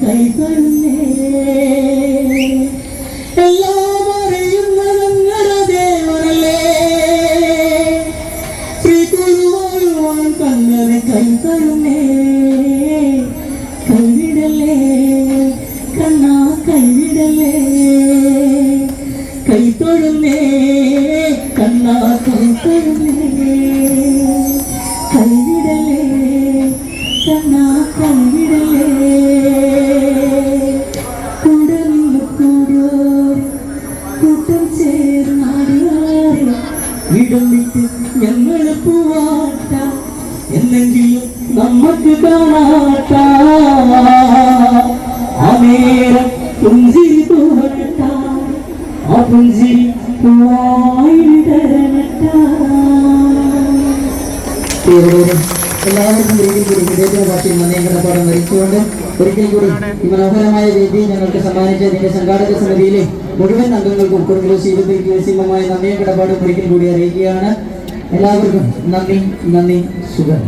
കൈതന്നേ എല്ലാം അറിയുന്ന ഞങ്ങളുടെ ദേവനല്ലേ? കൈവിടലേ കണ്ണാ കൈവിടലേ കൈത്തൊഴുന്നേ കണ്ണാ കൈത്തൊഴുന്നേ കൈവിടലേ കണ്ണാ കൈവിടലേ ഇടം വിട്ട് ഞങ്ങൾ പോവാട്ട. എന്നെങ്കിലും നമുക്ക് കാണാട്ട ആ പുഞ്ചിരി തോന്നട്ട ആ പുഞ്ചിരി എല്ലാവർക്കും രീതിയിൽ കൂടി ഹൃദയത്തിന്റെ ഭാഷയിൽ നന്ദി കടപ്പാടം വഹിച്ചുകൊണ്ട് ഒരിക്കൽ കൂടി ഈ മനോഹരമായ വേദി ഞങ്ങൾക്ക് സമ്മാനിച്ച ഇതിന്റെ സംഘാടക സമിതിയിലെ മുഴുവൻ അംഗങ്ങൾക്കും കുടുംബ ജീവിതത്തിൽ സീമമായ നന്ദിയും കടപ്പാടും ഒരിക്കൽ കൂടി അറിയിക്കുകയാണ്. എല്ലാവർക്കും നന്ദി നന്ദി സുഖം.